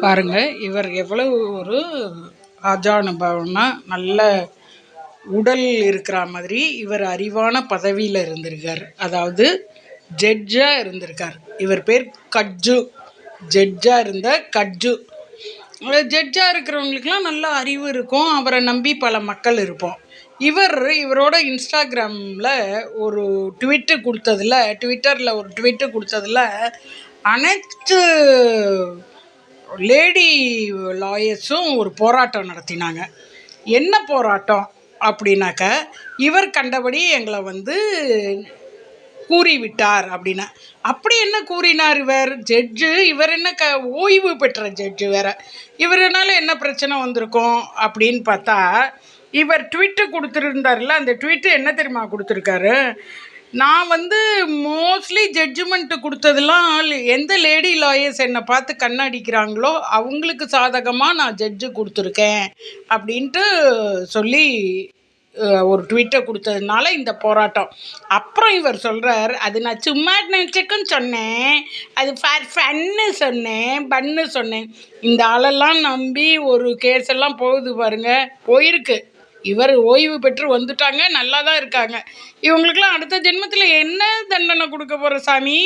பாருங்கள் இவர் எவ்வளவு ஒரு ஆஜானுபவம்னா நல்ல உடல் இருக்கிற மாதிரி இவர் அறிவான பதவியில் இருந்திருக்கார். அதாவது ஜட்ஜாக இருந்திருக்கார். இவர் பேர் கட்ஜு. ஜட்ஜாக இருந்த கட்ஜு. ஜட்ஜாக இருக்கிறவங்களுக்குலாம் நல்ல அறிவு இருக்கும். அவரை நம்பி பல மக்கள் இருப்போம். இவர் இவரோட இன்ஸ்டாகிராமில் ஒரு ட்விட்டு கொடுத்ததில் ட்விட்டரில் ஒரு ட்விட்டு கொடுத்ததில் அனைத்து லேடி லாயர்ஸும் ஒரு போராட்டம் நடத்தினாங்க. என்ன போராட்டம் அப்படின்னாக்க இவர் கண்டபடி எங்களை வந்து கூறிவிட்டார் அப்படின்னா. அப்படி என்ன கூறினார் இவர்? ஜட்ஜு இவர் என்ன க ஓய்வு பெற்ற ஜட்ஜு வேற. இவரனால என்ன பிரச்சனை வந்திருக்கும் அப்படின்னு பார்த்தா இவர் ட்விட்டு கொடுத்துருந்தார்ல அந்த ட்விட்டு என்ன தெரியுமா கொடுத்துருக்காரு? நான் வந்து மோஸ்ட்லி ஜட்ஜ்மெண்ட்டு கொடுத்ததெல்லாம் எந்த லேடி லாயர்ஸ் என்னை பார்த்து கண்ணடிக்கிறாங்களோ அவங்களுக்கு சாதகமாக நான் ஜட்ஜு கொடுத்துருக்கேன் அப்படின்ட்டு சொல்லி ஒரு ட்விட்டை கொடுத்ததுனால இந்த போராட்டம். அப்புறம் இவர் சொல்கிறார் அது நான் சும்மா நினச்சிக்குன்னு சொன்னேன். அது ஃபார் ஃபன்னு சொன்னேன் பன்னு சொன்னேன். இந்த ஆளெல்லாம் நம்பி ஒரு கேஸ் எல்லாம் போகுது பாருங்கள் போயிருக்கு. இவர் ஓய்வு பெற்று வந்துட்டாங்க நல்லா தான் இருக்காங்க. இவங்களுக்கெல்லாம் அடுத்த ஜென்மத்தில் என்ன தண்டனை கொடுக்க போகிற சாமி?